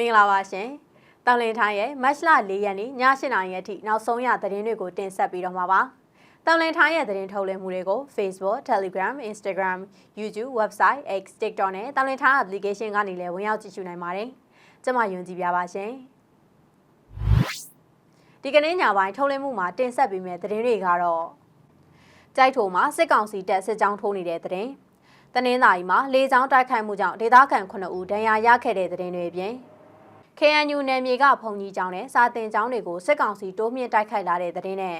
မင်္ဂလာပါရှင်။တောင်လင်ထိုင်းရဲ့မတ်လ၄ရက်နေ့ည8:00နာရီအထိနောက်ဆုံးရသတင်းတွေကိုတင်ဆက်ပြီးတော့မှာပါ။တောင်လင်ထိုင်းရဲ့သတင်းထုတ်လွှင့်မှုတွေကို Facebook, Telegram, Instagram, YouTube, website, X, TikTok နဲ့တောင်လင်ထိုင်း application ကနေလည်းဝင်ရောက်ကြည့်ရှုနိုင်ပါတယ်။ကျွန်မယွန်ကြည်ပြပါရှင်။ဒီကနေ့ညပိုင်းထုတ်လွှင့်မှုမှာတင်ဆက်ပေးမယ့်သတင်းတွေကတော့ကြိုက်ထုံမှာစစ်ကောင်စီတပ်စစ်ကြောင်းထိုးနေတဲ့သတင်း။တနင်္သာရီမှာလေကြောင်းတိုက်ခိုက်မှုကြောင့်ဒေသခံ9ဦးဒဏ်ရာရခဲ့တဲ့သတင်းတွေအပြင် KNU နယ်မြေကဖုန်ကြီးကျောင်းနဲ့စာတင်ကျောင်းတွေကိုစစ်ကောင်စီတိုးမြင့်တိုက်ခိုက်လာတဲ့သတင်းနဲ့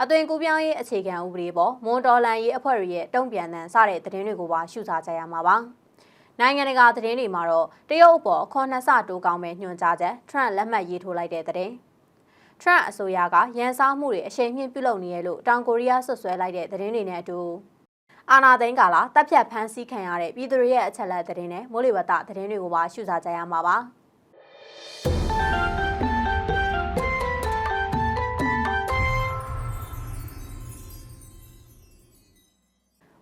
အသွင်ကူးပြောင်းရေးအခြေခံဥပဒေပေါ်မွန်တော်လန်ရေးအဖွဲ့တွေရဲ့တုံ့ပြန်တဲ့စတဲ့သတင်းတွေကိုပါရှုစားကြရမှာပါ။နိုင်ငံတကာသတင်းတွေမှာတော့တရုတ်အပေါ်ခွန်နှစ်ဆတိုးကောင်းမဲ့ညွှန်ကြားချက်ထရန့်လက်မှတ်ရေးထိုးလိုက်တဲ့သတင်း။ထရန့်အစိုးရကရန်စားမှုတွေအရှိန်မြင့်ပြုလုပ်နေရလို့တောင်ကိုရီးယားဆွဆွဲလိုက်တဲ့သတင်းတွေနဲ့အတူအာနာသိန်းကာလာတပ်ဖြတ်ဖမ်းဆီးခံရတဲ့ပြည်သူတွေရဲ့အချက်လက်သတင်းနဲ့မိုးလေဝသသတင်းတွေကိုပါရှုစားကြရမှာပါ။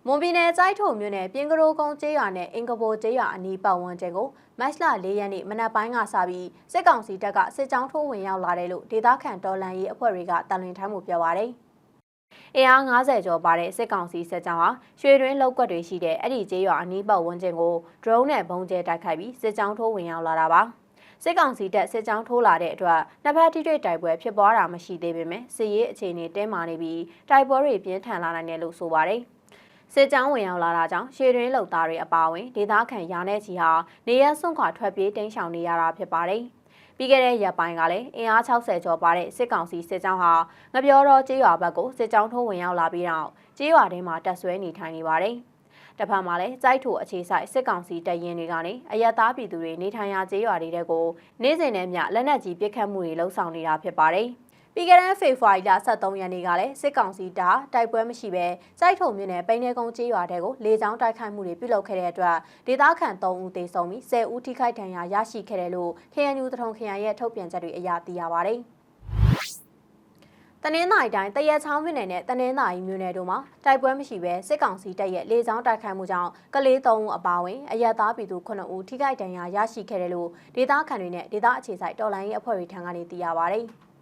မွန်ပြည်နယ်ကြိုက်ထုံမြို့နယ်ပြင်ကရိုကုန်းကျေးရွာနဲ့အင်ကဘိုကျေးရွာအနီးပတ်ဝန်းကျင်ကိုမတ်လ၄ရက်နေ့မနက်ပိုင်းကစပြီးစစ်ကောင်စီတပ်ကစစ်ကြောင်းထိုးဝင်ရောက်လာတယ်လို့ဒေသခံတော်လှန်ရေးအဖွဲ့တွေကတန်လွင်ထမ်းမှုပြောပါရယ်။အင်အား90ကျော်ပါတဲ့စစ်ကောင်စီစစ်ကြောင်းဟာရွှေတွင်းလောက်ကွက်တွေရှိတဲ့အဲ့ဒီကျေးရွာအနီးပတ်ဝန်းကျင်ကို drone နဲ့ပုံကျဲတိုက်ခိုက်ပြီးစစ်ကြောင်းထိုးဝင်ရောက်လာတာပါ။စစ်ကောင်စီတပ်စစ်ကြောင်းထိုးလာတဲ့အတွက်နှစ်ဖက်ထိတွေ့တိုက်ပွဲဖြစ်ပွားတာမရှိသေးပေမဲ့စစ်ရေးအခြေအနေတင်းမာနေပြီးတိုက်ပွဲတွေပြင်းထန်လာနိုင်တယ်လို့ဆိုပါတယ်။ စစ်ကြောင်းဝင်ရောက်လာတာကြောင့်ရှေတွင်းလုံသားတွေအပါအဝင်ဒေသခံရာနဲ့ချီဟာနေရဆွန့်ခွာထွက်ပြေးတိမ်းရှောင်နေရတာဖြစ်ပါတယ်။ပြီးခဲ့တဲ့ရက်ပိုင်းကလည်းအင်အား60ကျော်ပါတဲ့စစ်ကောင်စီစစ်ကြောင်းဟာငပြောတော်ကျေးရွာဘက်ကိုစစ်ကြောင်းထိုးဝင်ရောက်လာပြီးတော့ကျေးရွာထဲမှာတပ်ဆွဲနေထိုင်နေပါတယ်။တဖက်မှာလည်းစိုက်ထိုအခြေဆိုင်စစ်ကောင်စီတပ်ရင်တွေကနေအယက်သားပြည်သူတွေနေထိုင်ရာကျေးရွာတွေကိုနေ့စဉ်နဲ့မျှလက်နက်ကြီးပစ်ခတ်မှုတွေလှုံ့ဆော်နေတာဖြစ်ပါတယ်။ ပြီးခဲ့တဲ့ဖေဖော်ဝါရီလ23ရက်နေ့ကလည်းစစ်ကောင်စီတပ်တိုက်ပွဲမရှိဘဲစိုက်ထုံမြို့နယ်ပိန်းနေကုန်းကျေးရွာတဲကိုလေကြောင်းတိုက်ခိုက်မှုတွေပြုလုပ်ခဲ့တဲ့အတွက်ဒေသခံ3ဦးသေဆုံးပြီး10ဦးထိခိုက်ဒဏ်ရာရရှိခဲ့တယ်လို့ KNU တထုံခရိုင်ရဲ့ထုတ်ပြန်ချက်တွေအရသိရပါဗျ။တနင်္သာရီတိုင်းတရက်ချောင်းမြို့နယ်နဲ့တနင်္သာရီမြို့နယ်တို့မှာတိုက်ပွဲမရှိဘဲစစ်ကောင်စီတပ်ရဲ့လေကြောင်းတိုက်ခိုက်မှုကြောင့်ကလေး၃ဦးအပါအဝင်အရက်သားပြည်သူ9ဦးထိခိုက်ဒဏ်ရာရရှိခဲ့တယ်လို့ဒေသခံတွေနဲ့ဒေသအခြေစိုက်တော်လိုင်းရေးအဖွဲ့တွေထံကနေသိရပါဗျ။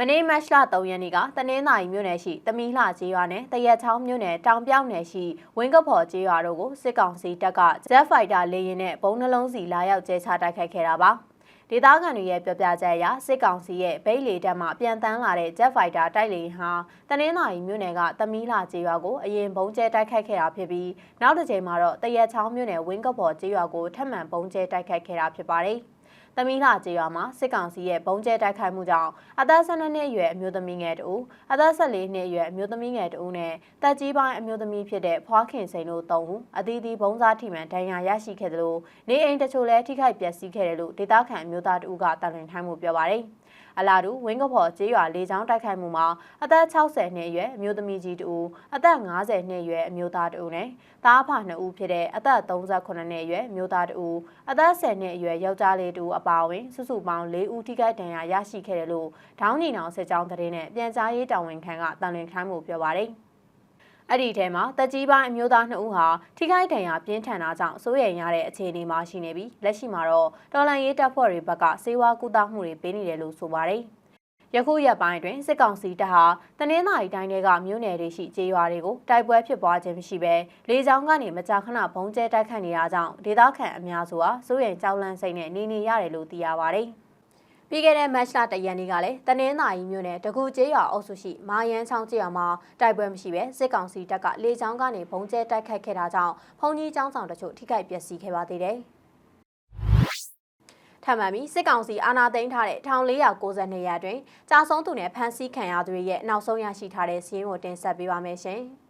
မနေ့မတ်လ3ရက်နေ့ကတနင်္သာရီမြို့နယ်ရှိတမီးလှကျေးရွာနဲ့တရက်ချောင်းမြို့နယ်တောင်ပြောက်နယ်ရှိဝင်းကဖော်ကျေးရွာတို့ကိုစစ်ကောင်စီတပ်က Jet Fighter လေယာဉ်နဲ့ဘုံနှလုံးစီလာရောက်ကျဲချတိုက်ခိုက်ခဲ့တာပါ။ဒေသခံတွေရဲ့ပြောပြချက်အရစစ်ကောင်စီရဲ့ဗိတ်လေတပ်မှပြန်တန်းလာတဲ့ Jet Fighter တိုက်လေယာဉ်ဟာတနင်္သာရီမြို့နယ်ကတမီးလှကျေးရွာကိုအရင်ဘုံကျဲတိုက်ခိုက်ခဲ့တာဖြစ်ပြီးနောက်တစ်ချိန်မှာတော့တရက်ချောင်းမြို့နယ်ဝင်းကဖော်ကျေးရွာကိုထပ်မံဘုံကျဲတိုက်ခိုက်ခဲ့တာဖြစ်ပါတယ်။။ သမီးလာကျေးရွာမှာစစ်ကောင်စီရဲ့ဘုံကျဲတိုက်ခိုက်မှုကြောင့်အသက်12နှစ်အရွယ်အမျိုးသမီးငယ်တူအသက်14နှစ်အရွယ်အမျိုးသမီးငယ်တူနဲ့တက်ကြီးပိုင်းအမျိုးသမီးဖြစ်တဲ့ဖွားခင်စိန်တို့၃ဦးအသီးသီးဘုံစားထိမှန်ဒဏ်ရာရရှိခဲ့တယ်လို့နေအိမ်တချို့လည်းထိခိုက်ပျက်စီးခဲ့တယ်လို့ဒေသခံအမျိုးသားတူကတာဝန်ထိုင်းမှုပြောပါတယ်။ အလာတူဝင်းကဖော်ကျေးရွာလေးချောင်းတိုက်ခိုက်မှုမှာအသက်60နှစ်အရွယ်အမျိုးသမီးကြီးတူအသက်50နှစ်အရွယ်အမျိုးသားတူနဲ့သားဖနှစ်ဦးဖြစ်တဲ့အသက်38နှစ်အရွယ်မျိုးသားတူအသက်10နှစ်အရွယ်ယောက်ျားလေးတူအပါအဝင်စုစုပေါင်း၄ဦးထိခိုက်ဒဏ်ရာရရှိခဲ့တယ်လို့ဒေါင်းညီနောင်စစ်ကြောင်းသတင်းနဲ့ပြန်ကြားရေးတာဝန်ခံကတန်လွင်ခိုင်းမှုပြောပါတယ်။ အဲ့ဒီထဲမှာတက်ကြီးပိုင်းအမျိုးသား2ဦးဟာထိခိုက်ဒဏ်ရာပြင်းထန်တာကြောင့်စိုးရိမ်ရတဲ့အခြေအနေမှာရှိနေပြီးလက်ရှိမှာတော့တော်လန်ရေးတပ်ဖွဲ့တွေဘက်ကစေဝါကူတာမှုတွေပေးနေတယ်လို့ဆိုပါတယ်။ယခုရက်ပိုင်းတွင်စစ်ကောင်စီတပ်ဟာတနင်္သာရီတိုင်းတွေကမြို့နယ်တွေရှိကျေးရွာတွေကိုတိုက်ပွဲဖြစ်ပွားခြင်းမရှိဘဲလေကြောင်းကနေမကြာခဏဘုံကျဲတိုက်ခတ်နေတာကြောင့်ဒေသခံအများစုဟာစိုးရိမ်ကြောက်လန့်စိတ်နဲ့နေနေရတယ်လို့သိရပါတယ်။ ပြီးခဲ့တဲ့မတ်လတရက်နေ့ကလည်းတနင်္သာရီမြို့နယ်တကူကျေးရွာအုပ်စုရှိမာယန်းချောင်းကျေးရွာမှာတိုက်ပွဲမရှိဘဲစစ်ကောင်စီတပ်ကလေကြောင်းကနေဘုံကျဲတိုက်ခိုက်ခဲ့တာကြောင့်ဖုန်ကြီးကျောင်းဆောင်တချို့ထိခိုက်ပျက်စီးခဲ့ပါသေးတယ်။ထပ်မံပြီးစစ်ကောင်စီအာဏာသိမ်းထားတဲ့1492ရာအတွင်းကြာဆုံးသူနဲ့ဖမ်းဆီးခံရသူတွေရဲ့နောက်ဆုံးရရှိထားတဲ့စီးရင်ကိုတင်ဆက်ပေးပါမယ်ရှင်။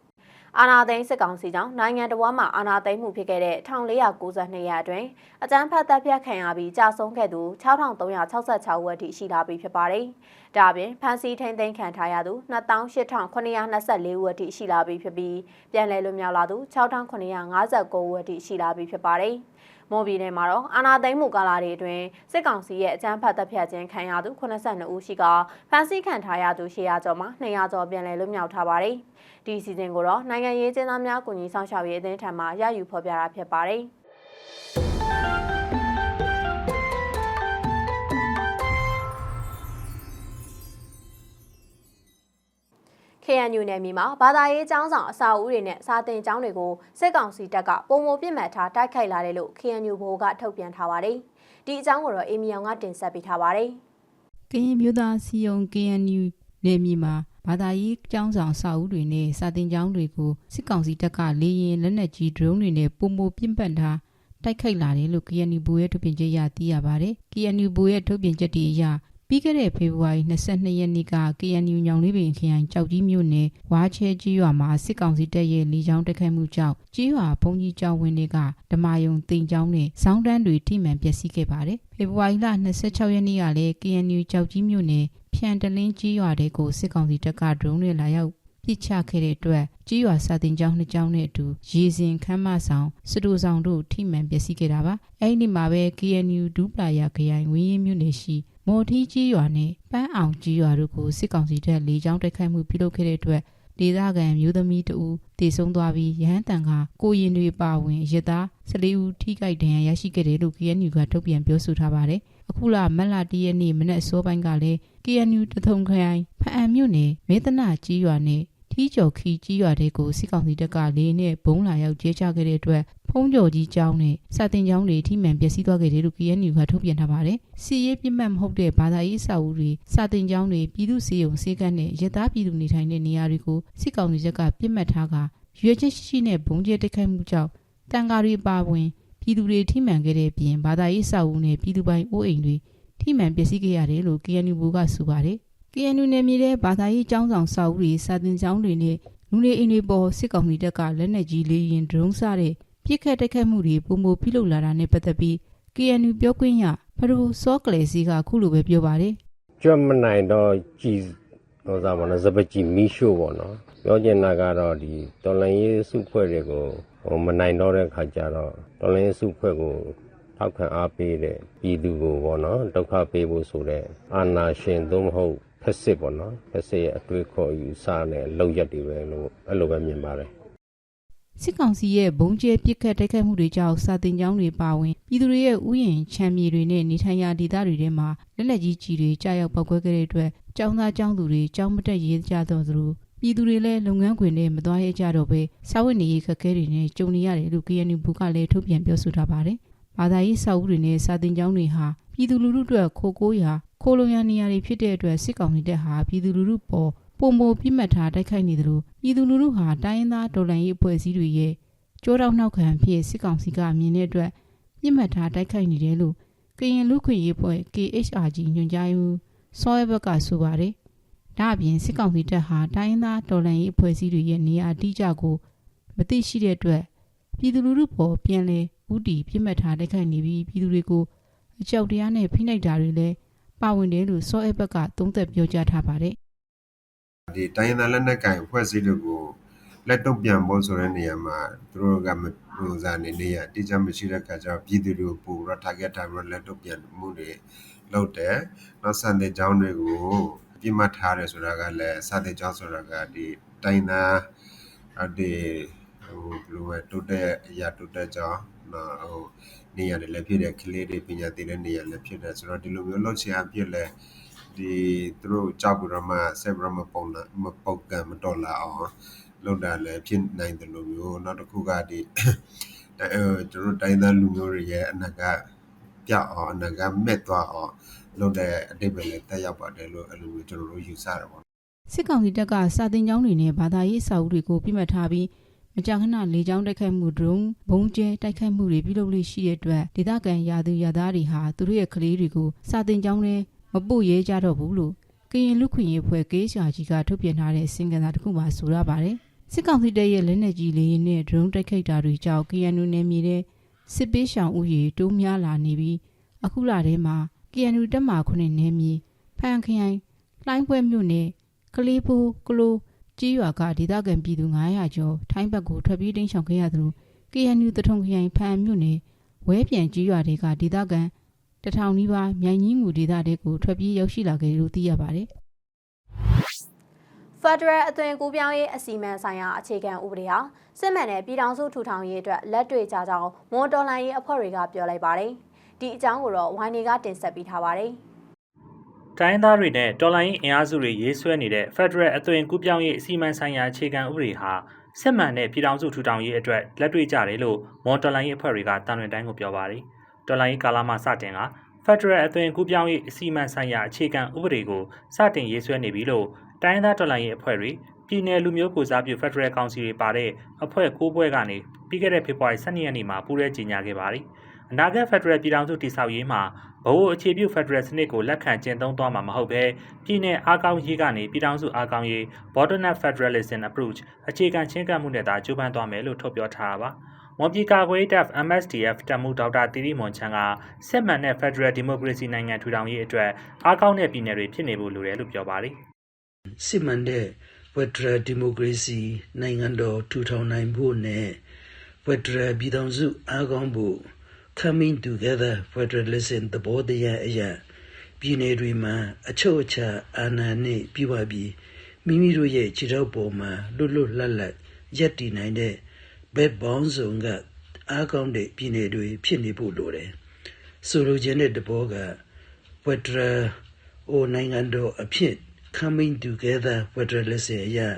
အာနာသိန်းစစ်ကောင်စီကြောင့်နိုင်ငံတော်မှာအာနာသိန်းမှုဖြစ်ခဲ့တဲ့1492ရာအတွင်းအကြမ်းဖက်တပ်ဖြတ်ခံရပြီးကြာဆုံးခဲ့သူ6366ဝက်ထိရှိလာပြီဖြစ်ပါတယ်။ဒါပြင်ဖမ်းဆီးထိန်းသိမ်းခံထားရသူ28924ဝက်ထိရှိလာပြီဖြစ်ပြီးပြန်လည်လွတ်မြောက်လာသူ6959ဝက်ထိရှိလာပြီဖြစ်ပါတယ်။ မွန်ပြည်နယ်မှာတော့အာနာသိန်းမှုကာလာတွေအတွင်းစစ်ကောင်စီရဲ့အကြမ်းဖက်တပ်ဖြတ်ခြင်းခံရသူ82ဦးရှိကဖမ်းဆီးခံထားရသူ100ကျော်မှာ200ကျော်ပြန်လည်လွတ်မြောက်ထားပါတယ်။ဒီစီစဉ်ကိုတော့နိုင်ငံရေးကျင်းသားများကူညီဆောင်ရှောက်ရေးအသင်းထံမှရယူဖော်ပြတာဖြစ်ပါတယ်။ KNU နယ်မြေမှာဘာသာရေးကျောင်းဆောင်အစာအုပ်တွေနဲ့စာသင်ကျောင်းတွေကိုစစ်ကောင်စီတပ်ကပုံမပြစ်မှတ်ထားတိုက်ခိုက်လာတယ်လို့ KNU ဘိုကထုတ်ပြန်ထားပါတယ်။ဒီအကြောင်းကိုတော့အေမီယောင်ကတင်ဆက်ပေးထားပါတယ်။ကရင်မျိုးသားစီယုံ KNU နယ်မြေမှာဘာသာရေးကျောင်းဆောင်စာအုပ်တွေနဲ့စာသင်ကျောင်းတွေကိုစစ်ကောင်စီတပ်ကလေရင်လက်နက်ကြီး drone တွေနဲ့ပုံမပြင်းပန်ထားတိုက်ခိုက်လာတယ်လို့ KNU ဘိုရဲ့ထုတ်ပြန်ချက်အရသိရပါတယ်။ KNU ဘိုရဲ့ထုတ်ပြန်ချက်တွေအရ ပြီးခဲ့တဲ့ဖေဖော်ဝါရီ22ရက်နေ့က KNU ညောင်လေးပင်ခရိုင်ကြောက်ကြီးမြို့နယ်ဝါချဲကြီးရွာမှာစစ်ကောင်စီတပ်ရဲ့လေကြောင်းတိုက်ခိုက်မှုကြောင့်ကြီးရွာဘုံကြီးကျောင်းဝင်းတွေကဓမာယုံတင်ကျောင်းနဲ့စောင်းတန်းတွေထိမှန်ပျက်စီးခဲ့ပါတယ်။ဖေဖော်ဝါရီလ26ရက်နေ့ကလည်း KNU ကြောက်ကြီးမြို့နယ်ဖြန်တလင်းကြီးရွာတဲ့ကိုစစ်ကောင်စီတပ်ကဒရုန်းနဲ့လာရောက်ပြစ်ချခဲ့တဲ့အတွက်ကြီးရွာစာတင်ကျောင်းနှစ်ကျောင်းနဲ့အတူရေစင်ခမ်းမဆောင်စတူဆောင်တို့ထိမှန်ပျက်စီးခဲ့တာပါ။အဲဒီနေ့မှာပဲ KNU ဒူးပလာယာခရိုင်ဝင်းရင်မြို့နယ်ရှိ မော်ထီးကြီးရွာနဲ့ပန်းအောင်ကြီးရွာတို့ကိုစစ်ကောင်စီတပ်လေကြောင်းတိုက်ခိုက်မှုပြုလုပ်ခဲ့တဲ့အတွက်ဒေသခံမျိုးသမီးတဦးတည်ဆုံသွားပြီးရဟန်းတန်ကကိုရင်တွေပါဝင်ရသား14ဦးထိခိုက်ဒဏ်ရာရရှိခဲ့တယ်လို့ KNU ကထုတ်ပြန်ပြောဆိုထားပါတယ်။အခုလမက်လာတရက်နေ့မနက်အစောပိုင်းကလည်း KNU တထုံခရိုင်ဖအံမြို့နယ်မေတနာကြီးရွာနဲ့ ထီးကျော်ခီကြီးရွာတဲ့ကိုစစ်ကောင်စီတပ်ကလေနဲ့ဘုံလာရောက်ကျဲချခဲ့တဲ့အတွက်ဖုံးကျော်ကြီးကျောင်းနဲ့စာတင်ကျောင်းတွေထိမှန်ပျက်စီးသွားခဲ့တယ်လို့ KNU ကထုတ်ပြန်ထားပါတယ်။စီရေးပြစ်မှတ်မဟုတ်တဲ့ဘာသာရေးစာအုပ်တွေစာတင်ကျောင်းတွေပြည်သူစီယုံစေကတ်နဲ့ရသားပြည်သူနေထိုင်တဲ့နေရာတွေကိုစစ်ကောင်စီတပ်ကပြစ်မှတ်ထားကရွေချက်ရှိရှိနဲ့ဘုံကျဲတိုက်ခိုက်မှုကြောင့်တန်ကားတွေပါဝင်ပြည်သူတွေထိမှန်ခဲ့တဲ့ပြင်ဘာသာရေးစာအုပ်နဲ့ပြည်သူပိုင်အိုးအိမ်တွေထိမှန်ပျက်စီးခဲ့ရတယ်လို့ KNU ဘကဆိုပါတယ်။ KNU နယ်မြေတဲ့ဘာသာရေးကျောင်းဆောင်စာအုပ်တွေစာတင်ကျောင်းတွေနဲ့လူနေအိမ်တွေပေါ်စစ်ကောင်စီတပ်ကလက်နက်ကြီးလေးရင်ဒရုန်းစတဲ့ပြစ်ခတ်တိုက်ခိုက်မှုတွေပုံမပြုလုပ်လာတာနဲ့ပတ်သက်ပြီး KNU ပြောခွင့်ရဖဒိုစောကလေးစီကခုလိုပဲပြောပါတယ်ကြွတ်မနိုင်တော့ကြည်ဟောစားပါနော်စပကြည်မီရှို့ပေါ့နော်ပြောချင်တာကတော့ဒီတော်လန်ရေးစုဖွဲ့တွေကိုဟိုမနိုင်တော့တဲ့ခါကျတော့တော်လန်ရေးစုဖွဲ့ကိုထောက်ခံအားပေးတဲ့ပြည်သူကိုပေါ့နော်ဒုက္ခပေးဖို့ဆိုတဲ့အာနာရှင်သို့မဟုတ် ဖက်စစ်ပေါ့နော်ဖက်စစ်ရဲ့အတွေ့အခေါ်ယူဆနဲ့လောက်ရက်တွေပဲလို့အဲ့လိုပဲမြင်ပါတယ်စစ်ကောင်စီရဲ့ဘုံကျဲပစ်ခတ်တိုက်ခိုက်မှုတွေကြောင့်စာတင်ကျောင်းတွေပါဝင်ပြည်သူတွေရဲ့ဥယျာဉ်ချမ်းမြေတွေနဲ့နေထိုင်ရာဒေသတွေထဲမှာလက်လက်ကြီးကြီးတွေကြာရောက်ပောက်ကွဲခဲ့တဲ့အတွက်ကျောင်းသားကျောင်းသူတွေကျောင်းမတက်ရေးကြတော့သလိုပြည်သူတွေလည်းလုပ်ငန်းခွင်နဲ့မသွားရဲကြတော့ပဲစာဝတ်နေရေးခက်ခဲတွေနဲ့ကြုံနေရတယ်လို့ KNU ဘုကလည်းထုတ်ပြန်ပြောဆိုထားပါတယ်။ဘာသာရေးစာအုပ်တွေနဲ့စာတင်ကျောင်းတွေဟာပြည်သူလူထုအတွက်ခိုကိုးရာ ခိုလုံရနေရာတွေဖြစ်တဲ့အတွက်စစ်ကောင်စီတပ်ဟာပြည်သူလူထုပေါ်ပုံမပြစ်မှတ်ထားတိုက်ခိုက်နေသလိုပြည်သူလူထုဟာတိုင်းရင်းသားဒေါ်လန်ရေးအဖွဲ့အစည်းတွေရဲ့ကြိုးတောက်နှောက်ခံဖြစ်စစ်ကောင်စီကမြင်တဲ့အတွက်ပြစ်မှတ်ထားတိုက်ခိုက်နေတယ်လို့ကရင်လူခွင့်ရေးအဖွဲ့ KHRG ညွှန်ကြားရေးမှူးစောရဲဘက်ကဆိုပါတယ်။ဒါအပြင်စစ်ကောင်စီတပ်ဟာတိုင်းရင်းသားဒေါ်လန်ရေးအဖွဲ့အစည်းတွေရဲ့နေရာအတိအကျကိုမသိရှိတဲ့အတွက်ပြည်သူလူထုပေါ်ပြန်လဲဥတီပြစ်မှတ်ထားတိုက်ခိုက်နေပြီးပြည်သူတွေကိုအကြောက်တရားနဲ့ဖိနှိပ်တာတွေလည်း ပါဝင်တယ်လို့စောရဲဘက်ကသုံးသပ်ပြောကြားထားပါတယ်။ဒီတိုင်းရင်းသားလက်နက်ကိုင်အဖွဲ့အစည်းတွေကိုလက်တော့ပြန်ဖို့ဆိုတဲ့နေရာမှာသူတို့ကမဟိုစားနေနေရတိကျမရှိတဲ့ခါကျတော့ပြည်သူတွေကိုပို့ပြီးတော့ target ထားပြီးတော့လက်တော့ပြန်မှုတွေလုပ်တယ်နောက်စံတဲ့ကျောင်းတွေကိုပြစ်မှတ်ထားတယ်ဆိုတာကလည်းစတဲ့ကျောင်းဆိုတာကဒီတိုင်းသားအဒီဟိုဘယ်လိုပဲတိုးတက်အရာတိုးတက်ကျောင်းနော်ဟို နေရာတွေလည်းဖြစ်တယ်ကလေးတွေပညာသင်တဲ့နေရာလည်းဖြစ်တယ်ဆိုတော့ဒီလိုမျိုးလှုပ်ရှားအပြစ်လည်းဒီသူတို့ကြောက်ပြီးတော့မှဆက်ပြီးတော့မပုံလာမပုတ်ကံမတော်လာအောင်လောက်တာလည်းဖြစ်နိုင်တယ်လို့မျိုးနောက်တစ်ခုကဒီအဲကျွန်တော်တိုင်းသားလူမျိုးတွေရဲ့အနာကပြောက်အောင်အနာကမဲ့သွားအောင်လုပ်တဲ့အတိတ်ပဲလည်းတက်ရောက်ပါတယ်လို့အဲ့လိုမျိုးကျွန်တော်တို့ယူဆတာပေါ့စစ်ကောင်စီတပ်ကစာတင်ကျောင်းတွေနဲ့ဘာသာရေးစာအုပ်တွေကိုပြစ်မှတ်ထားပြီး မကြာခဏလေကြောင်းတိုက်ခိုက်မှုဒရုန်းဘုံကျဲတိုက်ခိုက်မှုတွေပြုလုပ်လို့ရှိတဲ့အတွက်ဒေသခံရာသူရာသားတွေဟာသူတို့ရဲ့ကလေးတွေကိုစာတင်ကျောင်းထဲမပို့ရဲကြတော့ဘူးလို့ကရင်လူခွင့်ရေးဖွဲ့ကေးရှာကြီးကထုတ်ပြန်ထားတဲ့စင်ကန်စာတစ်ခုမှဆိုရပါတယ်စစ်ကောင်စီတပ်ရဲ့လက်နက်ကြီးလေးနဲ့ဒရုန်းတိုက်ခိုက်တာတွေကြောင့် KNU နယ်မြေတဲ့စစ်ပေးရှောင်ဥယေတိုးများလာနေပြီးအခုလထဲမှာ KNU တပ်မခုနှစ်နယ်မြေဖန်ခရိုင်လှိုင်းပွဲမြို့နယ်ကလေးဖိုးကလို ကြီးရွာကဒေသခံပြည်သူ900ကျော်ထိုင်းဘက်ကိုထွက်ပြေးတိမ်းရှောင်ခဲ့ရသလို KNU တထုံခရိုင်ဖန်မြို့နယ်ဝဲပြန်ကြီးရွာတွေကဒေသခံတထောင်နီးပါးမြိုင်ကြီးငူဒေသတွေကိုထွက်ပြေးရောက်ရှိလာခဲ့တယ်လို့သိရပါတယ်ဖက်ဒရယ်အသွင်ကူးပြောင်းရေးအစီအမံဆိုင်ရာအခြေခံဥပဒေဟာစစ်မှန်တဲ့ပြည်ထောင်စုထူထောင်ရေးအတွက်လက်တွေ့ကြကြောင်းမွန်တော်လိုင်းရေးအဖွဲ့တွေကပြောလိုက်ပါတယ်။ဒီအကြောင်းကိုတော့ဝိုင်းနေကတင်ဆက်ပေးထားပါတယ်။ တိုင်းသားတွေနဲ့တော်လိုင်းအင်အားစုတွေရေးဆွဲနေတဲ့ Federal အသွင်ကူးပြောင်းရေးအစီအမံဆိုင်ရာအခြေခံဥပဒေဟာစစ်မှန်တဲ့ပြည်ထောင်စုထူထောင်ရေးအတွက်လက်တွေ့ကြတယ်လို့မော်တော်လိုင်းရေးအဖွဲ့တွေကတန်လွင်တိုင်းကိုပြောပါတယ်။တော်လိုင်းရေးကာလမှစတင်က Federal အသွင်ကူးပြောင်းရေးအစီအမံဆိုင်ရာအခြေခံဥပဒေကိုစတင်ရေးဆွဲနေပြီလို့တိုင်းသားတော်လိုင်းရေးအဖွဲ့တွေပြည်내လူမျိုးကိုစားပြု Federal ကောင်စီတွေပါတဲ့အဖွဲ့၉ဘွဲကနေပြီးခဲ့တဲ့ဖေဖော်ဝါရီ12ရက်နေ့မှာပူးရဲကြေညာခဲ့ပါတယ်။ အနာဂတ် Federal ပြည်ထောင်စုတည်ဆောက်ရေးမှာဘဝအခြေပြု Federal စနစ်ကိုလက်ခံကျင့်သုံးသွားမှာမဟုတ်ဘဲပြည်내အားကောင်းရေးကနေပြည်ထောင်စုအားကောင်းရေး Bordernet Federalism Approach အခြေခံချင်းကပ်မှုနဲ့သာကြိုးပမ်းသွားမယ်လို့ထုတ်ပြောထားတာပါ။မွန်ပြည်ကာကွယ်တပ် MSDF တပ်မှုဒေါက်တာတီရီမွန်ချန်ကစစ်မှန်တဲ့ Federal Democracy နိုင်ငံထူထောင်ရေးအတွက်အားကောင်းတဲ့ပြည်နယ်တွေဖြစ်နေဖို့လိုတယ်လို့ပြောပါတယ်။စစ်မှန်တဲ့ဖက်ဒရယ်ဒီမိုကရေစီနိုင်ငံတော်ထူထောင်နိုင်ဖို့နဲ့ဖက်ဒရယ်ပြည်ထောင်စုအားကောင်းဖို့ coming together federalism သဘောတရားအရာပြည်내တွေမှာအချုပ်အခြာအာဏာနဲ့ပြည့်ဝပြီးမိမိတို့ရဲ့ခြေထောက်ပေါ်မှာလွတ်လွတ်လပ်လပ်ရပ်တည်နိုင်တဲ့ဘက်ပေါင်းစုံကအားကောင်းတဲ့ပြည်내တွေဖြစ်နေဖို့လိုတယ်ဆိုလိုချင်တဲ့တဘောက federal ဟိုနိုင်ငံတော်အဖြစ် coming together federalism အရာ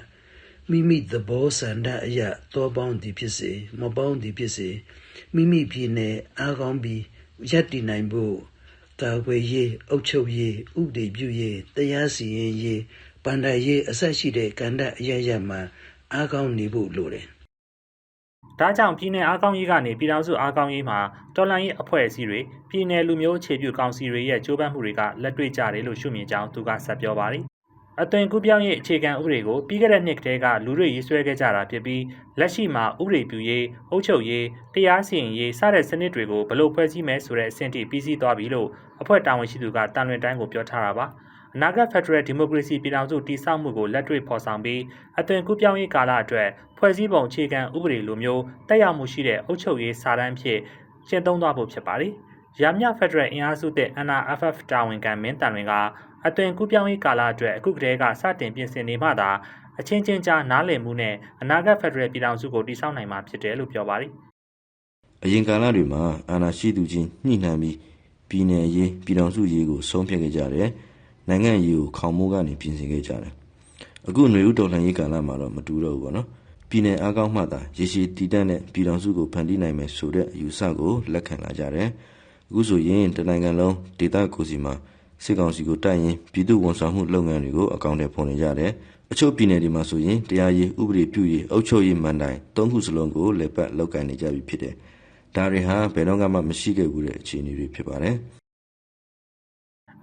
မိမိသဘောဆန္ဒအရာတောပေါင်းသည်ဖြစ်စေမပေါင်းသည်ဖြစ်စေ မိမိပြည်နယ်အားကောင်းပြီးရပ်တည်နိုင်ဖို့ကာကွယ်ရေးအုပ်ချုပ်ရေးဥပဒေပြုရေးတရားစီရင်ရေးပန္ဒရေးအဆက်ရှိတဲ့ကဏ္ဍအရရမှာအားကောင်းနေဖို့လိုတယ်ဒါကြောင့်ပြည်내အားကောင်းရေးကနေပြည်ထောင်စုအားကောင်းရေးမှာတော်လှန်ရေးအဖွဲ့အစည်းတွေပြည်내လူမျိုးအခြေပြုကောင်စီတွေရဲ့ကြိုးပမ်းမှုတွေကလက်တွေ့ကျတယ်လို့ရှုမြင်ကြောင်းသူကဆက်ပြောပါတယ်။ အသွင်ကူးပြောင်းရေးအခြေခံဥပဒေကိုပြီးခဲ့တဲ့နှစ်ကတည်းကလူတွေရေးဆွဲခဲ့ကြတာဖြစ်ပြီးလက်ရှိမှာဥပဒေပြုရေးအုပ်ချုပ်ရေးတရားစီရင်ရေးစတဲ့စနစ်တွေကိုဘယ်လို့ဖွဲ့စည်းမယ်ဆိုတဲ့အဆင့်ထိပြီးစီးသွားပြီလို့အဖွဲ့တာဝန်ရှိသူကတန်လွင်တိုင်းကိုပြောထားတာပါ။အနာဂတ်ဖက်ဒရယ်ဒီမိုကရေစီပြည်ထောင်စုတည်ဆောက်မှုကိုလက်တွေ့ဖော်ဆောင်ပြီးအသွင်ကူးပြောင်းရေးကာလအတွက်ဖွဲ့စည်းပုံအခြေခံဥပဒေလိုမျိုးတက်ရောက်မှုရှိတဲ့အုပ်ချုပ်ရေးစာတမ်းဖြစ်ရှင်းသုံးသွားဖို့ဖြစ်ပါတယ်။ရမြဖက်ဒရယ်အင်အားစုတဲ့ NRFF တာဝန်ခံမင်းတန်တွင်က အသွင်ကူးပြောင်းရေးကာလအတွက်အခုကတည်းကစတင်ပြင်ဆင်နေမှသာအချင်းချင်းကြားနားလည်မှုနဲ့အနာဂတ်ဖက်ဒရယ်ပြည်ထောင်စုကိုတည်ဆောက်နိုင်မှာဖြစ်တယ်လို့ပြောပါတယ် အရင်ကာလတွေမှာအာဏာရှိသူချင်းညှိနှိုင်းပြီးပြည်내ရေးပြည်ထောင်စုရေးကိုဆုံးဖြတ်ခဲ့ကြတယ်။နိုင်ငံရေးကိုခေါင်မိုးကနေပြင်ဆင်ခဲ့ကြတယ်။အခုຫນွေဥတော်လှန်ရေးကာလမှာတော့မတူတော့ဘူးပေါ့နော်။ပြည်내အားကောင်းမှသာရေရှည်တည်တတ်တဲ့ပြည်ထောင်စုကိုဖန်တီးနိုင်မယ်ဆိုတဲ့အယူဆကိုလက်ခံလာကြတယ်။အခုဆိုရင်တနိုင်ငံလုံးဒေသကိုစီမှာ စစ်ကောင်စီကိုတိုက်ရင်ပြည်သူဝန်ဆောင်မှုလုပ်ငန်းတွေကိုအကောင့်တွေဖော်နေကြတယ်။အချို့ပြည်နယ်တွေမှာဆိုရင်တရားရေးဥပဒေပြုရေးအုပ်ချုပ်ရေးမန်တိုင်သုံးခုစလုံးကိုလက်ပတ်လောက်ကန်နေကြပြီဖြစ်တယ်။ဒါတွေဟာဘယ်တော့မှမရှိခဲ့ဘူးတဲ့အခြေအနေတွေဖြစ်ပါတယ်။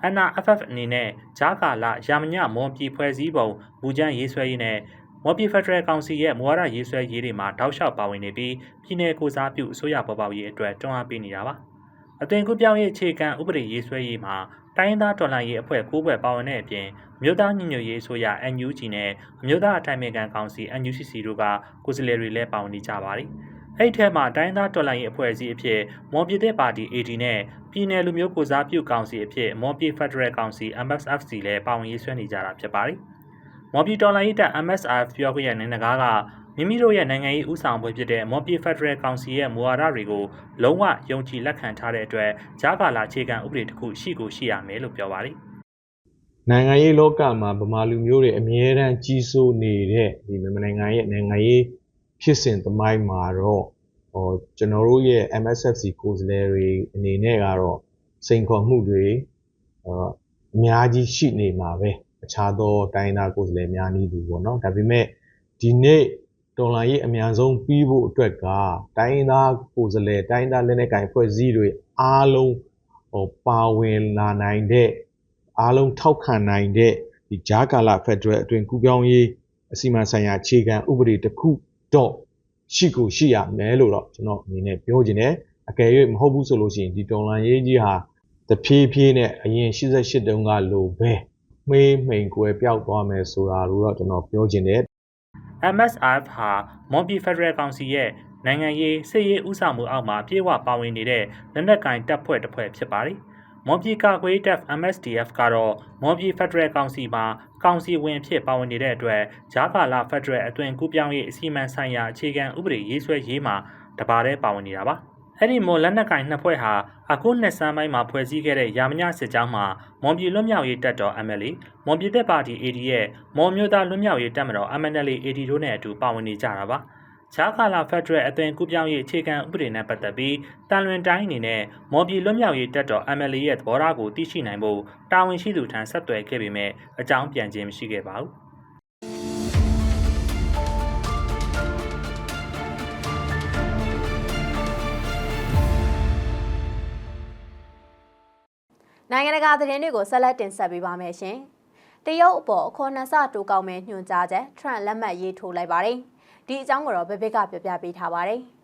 ။ NRFF အနေနဲ့ဂျာကာလာရာမညမွန်ပြည်ဖွဲ့စည်းပုံမူကြမ်းရေးဆွဲရေးနဲ့မွန်ပြည်ဖက်ဒရယ်ကောင်စီရဲ့မူဝါဒရေးဆွဲရေးတွေမှာတောက်လျှောက်ပါဝင်နေပြီးပြည်내ကိုစားပြုအစိုးရပေါ်ပေါက်ရေးအတွက်တွန်းအားပေးနေတာပါ။အသွင်ကူးပြောင်းရေးအခြေခံဥပဒေရေးဆွဲရေးမှာ တိုင်းရင်းသားတော်လှန်ရေးအဖွဲ့ကိုးဘွယ်ပါဝင်တဲ့အပြင်မြို့သားညညရေးအစိုးရ NUG နဲ့အမျိုးသားအထိုင်ပင်ခံကောင်စီ NUCC တို့ကကိုယ်စားလှယ်တွေလည်းပါဝင်နေကြပါတယ်။အဲ့ဒီထဲမှာတိုင်းသားတော်လှန်ရေးအဖွဲ့အစည်းအဖြစ်မွန်ပြည်သက်ပါတီ AD နဲ့ပြည်내လူမျိုးကိုစားပြုကောင်စီအဖြစ်မွန်ပြည်ဖက်ဒရယ်ကောင်စီ MSFC လည်းပါဝင်ရေးဆွဲနေကြတာဖြစ်ပါတယ်။မွန်ပြည်တော်လှန်ရေးတပ် MSF ပြောခွင့်ရနိုင်နဂါက မိမိတို့ရဲ့နိုင်ငံရေးဥဆောင်ပွဲဖြစ်တဲ့မွန်ပြည်ဖက်ဒရယ်ကောင်စီရဲ့မူဝါဒတွေကိုလုံးဝယုံကြည်လက်ခံထားတဲ့အတွက်ဂျာကာလာအခြေခံဥပဒေတစ်ခုရှိကိုရှိရမယ်လို့ပြောပါတယ်နိုင်ငံရေးလောကမှာဗမာလူမျိုးတွေအမြဲတမ်းကြီးစိုးနေတဲ့ဒီမြန်မာနိုင်ငံရဲ့နိုင်ငံရေးဖြစ်စဉ်သမိုင်းမှာတော့ဟောကျွန်တော်တို့ရဲ့ MSFC ကိုယ်စားလှယ်တွေအနေနဲ့ကတော့စိန်ခေါ်မှုတွေအအများကြီးရှိနေမှာပဲအခြားသောတိုင်းဒေသကိုယ်စားလှယ်များနည်းတူပေါ့နော်ဒါပေမဲ့ဒီနေ့ တော်လှန်ရေးအများဆုံးပြီးဖို့အတွက်ကတိုင်းသားကိုယ်စားလှယ်တိုင်းသားလက်နက်ကိုင်ဖွဲ့စည်းတွေအားလုံးဟိုပါဝင်လာနိုင်တဲ့အားလုံးထောက်ခံနိုင်တဲ့ဒီဂျာကာလာဖက်ဒရယ်အတွင်ကူးပြောင်းရေးအစီအမံဆိုင်ရာအခြေခံဥပဒေတစ်ခုတော့ရှိကိုရှိရမယ်လို့တော့ကျွန်တော်အနေနဲ့ပြောချင်တယ်အကယ်၍မဟုတ်ဘူးဆိုလို့ရှိရင်ဒီတော်လန်ရေးကြီးဟာတဖြည်းဖြည်းနဲ့အရင်88တုန်းကလိုပဲမေးမိန်ကွယ်ပျောက်သွားမယ်ဆိုတာလို့တော့ကျွန်တော်ပြောချင်တယ် MSF ဟာမွန်ပြည်ဖက်ဒရယ်ကောင်စီရဲ့နိုင်ငံရေးစစ်ရေးဥဆောင်မှုအောက်မှာပြေဝပါဝင်နေတဲ့လက်နက်ကင်တပ်ဖွဲ့တစ်ဖွဲ့ဖြစ်ပါတယ်။မွန်ပြည်ကာကွယ်တပ် MSDF ကတော့မွန်ပြည်ဖက်ဒရယ်ကောင်စီမှာကောင်စီဝင်ဖြစ်ပါဝင်နေတဲ့အတွက်ဂျာကာလာဖက်ဒရယ်အသွင်ကူးပြောင်းရေးအစီအမံဆိုင်ရာအခြေခံဥပဒေရေးဆွဲရေးမှာတပါးတည်းပါဝင်နေတာပါ။ အဲ့ဒီမော်လက်နက်ကင်နှစ်ဖွဲ့ဟာအခုနှစ်ဆန်းပိုင်းမှာဖွဲ့စည်းခဲ့တဲ့ရာမညစစ်ကြောင်းမှာမွန်ပြည်လွတ်မြောက်ရေးတပ်တော် MLA မွန်ပြည်သက်ပါတီ AD ရဲ့မော်မျိုးသားလွတ်မြောက်ရေးတပ်မတော် MNLA AD တို့နဲ့အတူပါဝင်နေကြတာပါ။ခြားကာလာဖက်ဒရယ်အသွင်ကူးပြောင်းရေးအခြေခံဥပဒေနဲ့ပတ်သက်ပြီးတန်လွင်တိုင်းအနေနဲ့မော်ပြည်လွတ်မြောက်ရေးတပ်တော် MLA ရဲ့သဘောထားကိုသိရှိနိုင်ဖို့တာဝန်ရှိသူထံဆက်သွယ်ခဲ့ပေမဲ့အကြောင်းပြန်ခြင်းမရှိခဲ့ပါဘူး။ နိုင်ငံတကာသတင်းတွေကိုဆက်လက်တင်ဆက်ပေးပါမယ်ရှင်။တရုတ်အပေါ်အခွန်နှစ်ဆတိုးကောက်မဲ့ညွှန်ကြားချက်ထရန့်လက်မှတ်ရေးထိုးလိုက်ပါတယ်။ဒီအကြောင်းကိုတော့ဘဘစ်ကပြောပြပေးထားပါတယ်။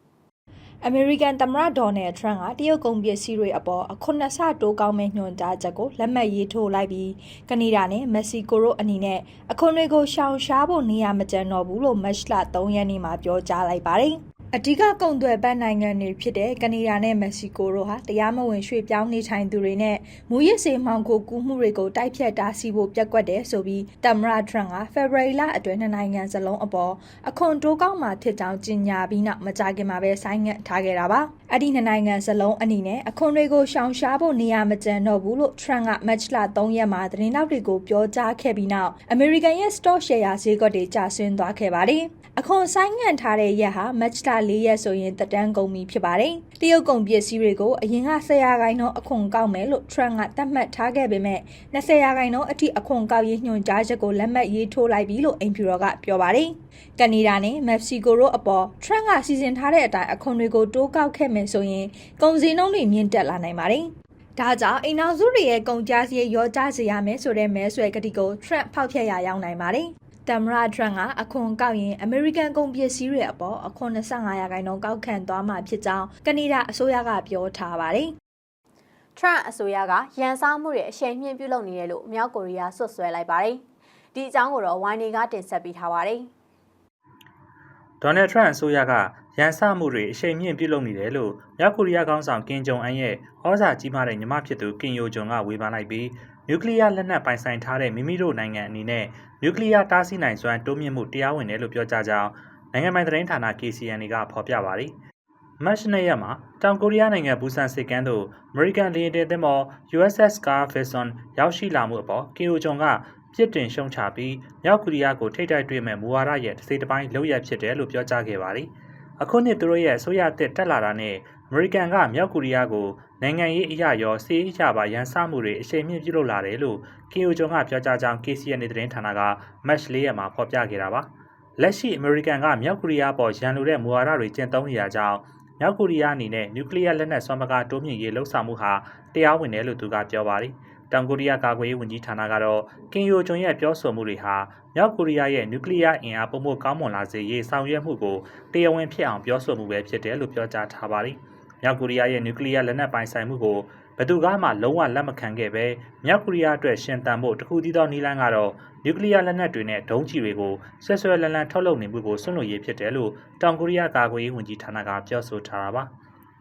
အမေရိကန်သမ္မတဒေါ်နယ်ထရန့်ကတရုတ်ကုန်ပစ္စည်းတွေအပေါ်အခွန်နှစ်ဆတိုးကောင်းမဲ့ညွှန်ကြားချက်ကိုလက်မှတ်ရေးထိုးလိုက်ပြီးကနေဒါနဲ့မက္ကဆီကိုတို့အနေနဲ့အခွန်တွေကိုရှောင်ရှားဖို့နေရာမကျန်တော့ဘူးလို့မတ်လ3ရက်နေ့မှာပြောကြားလိုက်ပါတယ်။ အဓိကကုန်သွယ်ဘက်နိုင်ငံတွေဖြစ်တဲ့ကနေဒါနဲ့မက္ကဆီကိုတို့ဟာတရားမဝင်ရွှေ့ပြောင်းနေထိုင်သူတွေနဲ့မူရစ်စေမှောင်ခိုကူးမှုတွေကိုတိုက်ဖြတ်တားဆီးဖို့ပြက်ကွက်တယ်ဆိုပြီးသမ္မတထရန့်ကဖေဖော်ဝါရီလအတွင်းနှစ်နိုင်ငံစလုံးအပေါ်အခွန်တိုးကောက်မှဖြစ်ကြောင်းကြေညာပြီးနောက်မကြာခင်မှာပဲဆိုင်းငံ့ထားခဲ့တာပါအဲ့ဒီနှစ်နိုင်ငံစလုံးအနေနဲ့အခွန်တွေကိုရှောင်ရှားဖို့နေရာမကျန်တော့ဘူးလို့ထရန့်ကမတ်လ3ရက်မှာသတင်းတောက်တွေကိုပြောကြားခဲ့ပြီးနောက်အမေရိကန်ရဲ့ stock share ဈေးကွက်တွေကျဆင်းသွားခဲ့ပါတယ် အခွန်ဆိုင်ငံ့ထားတဲ့ရက်ဟာမတ်လ၄ရက်ဆိုရင်တက်တန်းကုန်ပြီဖြစ်ပါတယ်။တရုတ်ကုန်ပစ္စည်းတွေကိုအရင်က10ရာခိုင်နှုန်းအခွန်ကောက်မယ်လို့ Trump ကသတ်မှတ်ထားခဲ့ပေမဲ့20ရာခိုင်နှုန်းအထိအခွန်ကောက်ရေးညွှန်ကြားချက်ကိုလက်မှတ်ရေးထိုးလိုက်ပြီလို့အိမ်ဖြူတော်ကပြောပါတယ်။ကနေဒါနဲ့မက္ကဆီကိုတို့အပေါ် Trump ကစီစဉ်ထားတဲ့အတိုင်းအခွန်တွေကိုတိုးကောက်ခဲ့မယ်ဆိုရင်ကုန်စည်နှုန်းတွေမြင့်တက်လာနိုင်ပါတယ်။ဒါကြောင့်အိမ်နောက်စုတွေရဲ့ကုန်ကြစည်ရောကြစေရမယ်ဆိုတဲ့မဲဆွဲကတိကို Trump ဖောက်ဖျက်ရရောက်နိုင်ပါတယ်။ သမ္မတထရန့်ကအခွန်ကောက်ရင်အမေရိကန်ကုန်ပစ္စည်းတွေအပေါ်အခွန်25ရာခိုင်နှုန်းကောက်ခံသွားမှာဖြစ်ကြောင်းကနေဒါအစိုးရကပြောထားပါတယ်။ Trump အစိုးရကရန်စားမှုတွေအရှိန်မြင့်ပြုလုပ်နေတယ်လို့မြောက်ကိုရီးယားဆွတ်ဆွဲလိုက်ပါတယ်။ဒီအကြောင်းကိုတော့ဝိုင်းနေကတင်ဆက်ပေးထားပါတယ်။ဒေါ်နယ်ထရန့်အစိုးရကရန်စမှုတွေအရှိန်မြင့်ပြုလုပ်နေတယ်လို့မြောက်ကိုရီးယားခေါင်းဆောင်ကင်ဂျုံအန်ရဲ့ဩဇာကြီးမားတဲ့ညီမဖြစ်သူကင်ယိုဂျွန်ကဝေဖန်လိုက်ပြီးနျူကလ িয়ার လက်နက်ပိုင်ဆိုင်ထားတဲ့မိမိတို့နိုင်ငံအနေနဲ့ နျူကလ িয়ার တားဆီးနိုင်စွမ်းတိုးမြင့်မှုတရားဝင်တယ်လို့ပြောကြားကြောင်းနိုင်ငံပိုင်သတင်းဌာန KCNA ကဖော်ပြပါတယ်။မတ်လရက်မှာတောင်ကိုရီးယားနိုင်ငံဘူဆန်စစ်ကမ်းသို့အမေရိကန်လေယာဉ်တင်သင်္ဘော USS Carl Vinson ရောက်ရှိလာမှုအပေါ်ကင်ယိုဂျွန်ကပြစ်တင်ရှုံချပြီးမြောက်ကိုရီးယားကိုထိတ်တိုက်တွေ့မဲ့မူဝါဒရဲ့တစ်စိတ်တစ်ပိုင်းလောက်ရဖြစ်တယ်လို့ပြောကြားခဲ့ပါတယ်။အခုနှစ်သူတို့ရဲ့အစိုးရအသစ်တက်လာတာနဲ့အ မေရိကန်ကမြောက်ကိုရီးယားကိုနိုင်ငံရေးအရာရောစီးအရာပါရန်စမှုတွေအရှိန်မြင့်ပြုလုပ်လာတယ်လို့ကင်ယိုဂျွန်ကပြောကြားကြောင်း KCNA သတင်းဌာနကမတ်လရက်မှာဖော်ပြခဲ့တာပါ။လက်ရှိအမေရိကန်ကမြောက်ကိုရီးယားပေါ်ရန်လိုတဲ့မူဝါဒတွေကျင့်သုံးနေရကြောင်းမြောက်ကိုရီးယားအနေနဲ့နျူကလ িয়ার လက်နက်စွမ်းပကားတိုးမြင့်ရေးလှုံ့ဆော်မှုဟာတရားဝင်တယ်လို့သူကပြောပါတယ်။တောင်ကိုရီးယားကာကွယ်ရေးဝန်ကြီးဌာနကတော့ကင်ယိုဂျွန်ရဲ့ပြောဆိုမှုတွေဟာမြောက်ကိုရီးယားရဲ့နျူကလ িয়ার အင်အားပုံမှုကောင်းမွန်လာစေရေးဆောင်ရွက်မှုကိုတရားဝင်ဖြစ်အောင်ပြောဆိုမှုပဲဖြစ်တယ်လို့ပြောကြားထားပါတယ်။ မြောက်ကိုရီးယားရဲ့နျူကလ িয়ার လက်နက်ပိုင်ဆိုင်မှုကိုဘယ်သူကမှလုံးဝလက်မခံခဲ့ပဲမြောက်ကိုရီးယားအတွက်ရှင်သန်ဖို့တခုတည်းသောနည်းလမ်းကတော့နျူကလ িয়ার လက်နက်တွေနဲ့ဒုံးကျည်တွေကိုဆွဲဆွဲလန်းလန်းထုတ်လုပ်နေမှုကိုဆွန့်လွတ်ရေးဖြစ်တယ်လို့တောင်ကိုရီးယားကာကွယ်ရေးဝန်ကြီးဌာနကပြောဆိုထားတာပါ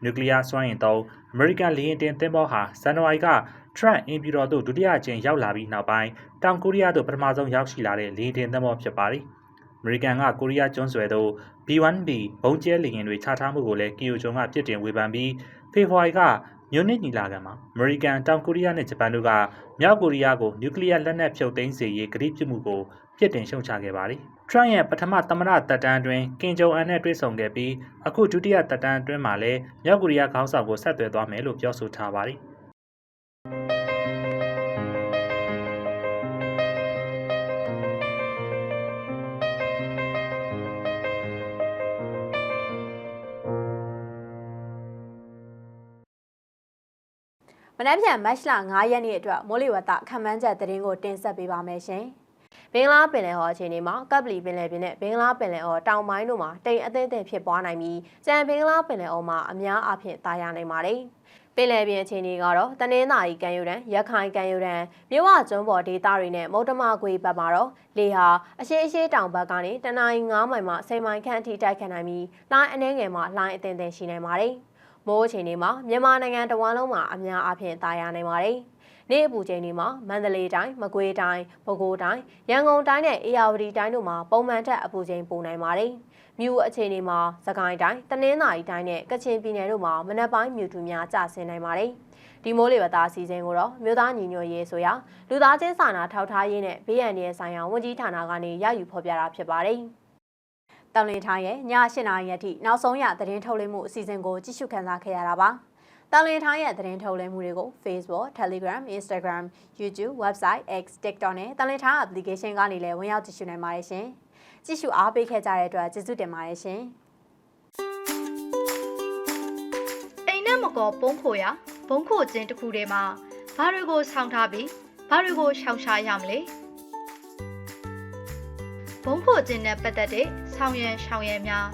နျူကလ িয়ার စွမ်းအင်သုံးအမေရိကန်လေယာဉ်တင်သင်္ဘောဟာဇန်နဝါရီကထရန့်အင်ပြည်တော်သို့ဒုတိယအကြိမ်ရောက်လာပြီးနောက်ပိုင်းတောင်ကိုရီးယားသို့ပထမဆုံးရောက်ရှိလာတဲ့လေယာဉ်တင်သင်္ဘောဖြစ်ပါတယ် အမေရိကန်ကကိုရီးယားကျွန်းဆွယ်သို့ B1B ဘုံကျဲလေယာဉ်တွေချထားမှုကိုလည်းကီယိုဂျုံကပြစ်တင်ဝေဖန်ပြီးဖေဖော်ဝါရီကမြို့နစ်ညီလာခံမှာအမေရိကန်တောင်ကိုရီးယားနဲ့ဂျပန်တို့ကမြောက်ကိုရီးယားကိုနျူကလ িয়ার လက်နက်ဖြုတ်သိမ်းစေရေးကတိပြုမှုကိုပြစ်တင်ရှုံချခဲ့ပါတယ်။ထရန့်ရဲ့ပထမသမ္မတတက်တန်းအတွင်းကင်ဂျုံအန်နဲ့တွေ့ဆုံခဲ့ပြီးအခုဒုတိယတက်တန်းအတွင်းမှာလည်းမြောက်ကိုရီးယားခေါင်းဆောင်ကိုဆက်သွယ်သွားမယ်လို့ပြောဆိုထားပါတယ်။ နက်ဖြန်မတ်လ9ရက်နေ့အတွက်မိုးလေဝသခံမှန်းချက်သတင်းကိုတင်ဆက်ပေးပါမယ်ရှင်။ဘင်္ဂလားပင်လယ်ဟောအခြေအနေမှာကပ်ပလီပင်လယ်ပြင်နဲ့ဘင်္ဂလားပင်လယ်ဟောတောင်ပိုင်းတို့မှာတိမ်အသင်းသင်းဖြစ်ပွားနိုင်ပြီးကြံဘင်္ဂလားပင်လယ်ဟောမှာအများအပြားတာယာနိုင်ပါတယ်။ပင်လယ်ပြင်အခြေအနေကတော့တနင်္သာရီကမ်းရိုးတန်းရခိုင်ကမ်းရိုးတန်းမြဝကျွန်းပေါ်ဒေသတွေနဲ့မုတ်တမကွေဘက်မှာတော့လေဟာအရှိအရှိတောင်ဘက်ကနေတနင်္ဂနွေ9မိုင်မှ10မိုင်ခန့်အထိတိုက်ခတ်နိုင်ပြီးလိုင်းအနှဲငယ်မှာလိုင်းအသင်းသင်းရှိနိုင်ပါတယ်။ မိုးအခြေအနေမှာမြန်မာနိုင်ငံတဝန်းလုံးမှာအများအပြားတာယာနိုင်ပါတယ်။နေ့အပူချိန်တွေမှာမန္တလေးတိုင်းမကွေးတိုင်းပဲခူးတိုင်းရန်ကုန်တိုင်းနဲ့အေရဝတီတိုင်းတို့မှာပုံမှန်ထက်အပူချိန်ပိုနိုင်ပါတယ်မြို့အခြေအနေမှာသခိုင်းတိုင်းတနင်္သာရီတိုင်းနဲ့ကချင်ပြည်နယ်တို့မှာမနက်ပိုင်းမြူတူများကျဆင်းနိုင်ပါတယ်ဒီမိုးလေဝသအစီအစဉ်ကိုတော့မြို့သားညီညွတ်ရေးဆိုရာလူသားချင်းစာနာထောက်ထားရေးနဲ့ဘေးရန်ရဲ့ဆိုင်ရာဝန်ကြီးဌာနကနေရယူဖော်ပြတာဖြစ်ပါတယ်။ တောင်လင်းထားရဲ့ည8နာရီအထိနောက်ဆုံးရသတင်းထုတ်လွှင့်မှုအစီအစဉ်ကိုကြည့်ရှုခန်းစားခဲ့ရတာပါ။တောင်လင်းထားရဲ့သတင်းထုတ်လွှင့်မှုတွေကို Facebook, Telegram, Instagram, YouTube, Website, X, TikTok နဲ့တောင်လင်းထား application ကနေလည်းဝင်ရောက်ကြည့်ရှုနိုင်ပါတယ်ရှင်။ကြည့်ရှုအားပေးခဲ့ကြတဲ့အတွက်ကျေးဇူးတင်ပါတယ်ရှင်။အိမ်နဲ့မကောပုံးခိုရဘုံခိုခြင်းတစ်ခုတည်းမှာဘာတွေကိုဆောင်းထားပြီးဘာတွေကိုရှောင်ရှားရမလဲဘုံခိုခြင်းနဲ့ပတ်သက်တဲ့ ဆောင်ရန်ရှောင်ရန်များ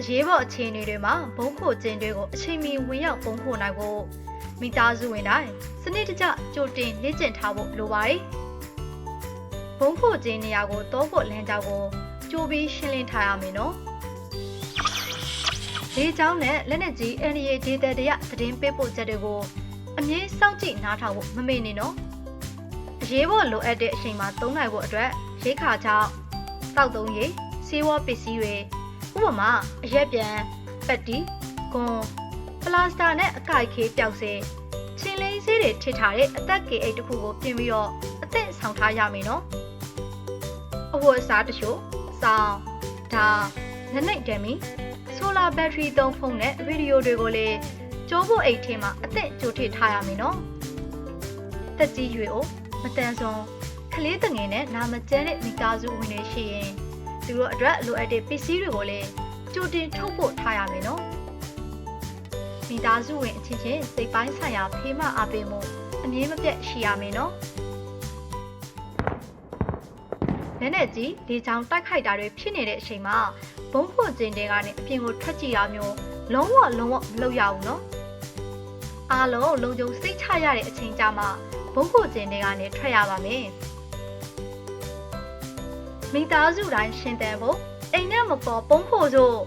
အရေးပေါ်အခြေအနေတွေမှာဘုံခိုခြင်းတွေကိုအချိန်မီဝင်ရောက်ပုံခိုနိုင်ဖို့မိသားစုဝင်တိုင်းစနစ်တကျကြိုတင်လေ့ကျင့်ထားဖို့လိုပါတယ်။ဘုံခိုခြင်းနေရာကိုတောဖို့လမ်းကြောင်းကိုကြိုးပြီးရှင်းလင်းထားရမယ်နော်။ဒီကြောင်းနဲ့လက်နက်ကြီး NDA ဒေတာတရသတင်းပေးပို့ချက်တွေကိုအမြင့်စောင့်ကြည့်နားထောင်ဖို့မမေ့နဲ့နော်။အရေးပေါ်လိုအပ်တဲ့အချိန်မှာသုံးနိုင်ဖို့အတွက်ရိတ်ခါကြောင့်တောက်သုံးရည် စေဝါပစ္စည်းတွေဥပမာအရက်ပြန်ပတ်တီဂွန်ပလာစတာနဲ့အကိုက်ခေးပျောက်စေချင်းလေးစေးတွေထစ်ထားတဲ့အသက်ကေအိတ်တစ်ခုကိုပြင်ပြီးတော့အသင့်ဆောင်ထားရမယ်နော်အဝတ်အစားတချို့စောင်းဒါလက်နိုင်တယ်မီဆိုလာဘက်ထရီသုံးဖုန်းနဲ့ရေဒီယိုတွေကိုလည်းကျိုးဖို့အိတ်ထဲမှာအသက်ကြိုထည့်ထားရမယ်နော်။တက်ကြီးရွေကိုမတန်ဆုံးကလေးတငယ်နဲ့နာမကျန်းတဲ့မိသားစုဝင်တွေရှိရင် သူတို့အတွက်လိုအပ်တဲ့ပစ္စည်းတွေကိုလည်းကြိုတင်ထုတ်ဖို့ထားရမယ်နော်။မိသားစုဝင်အချင်းချင်းစိတ်ပိုင်းဆိုင်ရာဖေးမအားပေးမှုအမြဲမပြတ်ရှိရမယ်နော်။လက်နဲ့ကြီးလေချောင်းတိုက်ခိုက်တာတွေဖြစ်နေတဲ့အချိန်မှာဘုံဖို့ကျင်တဲ့ကနေအပြင်ကိုထွက်ကြည့်ရမျိုးလုံးဝလုံးဝမလုပ်ရဘူးနော်အားလုံးလုံခြုံစိတ်ချရတဲ့အချိန်ကြမှာဘုံဖို့ကျင်တဲ့ကနေထွက်ရပါမယ် မိသားစုတိုင်းရှင်တန်ဖို့အိမ်နဲ့မပေါ်ပုံဖို့စို့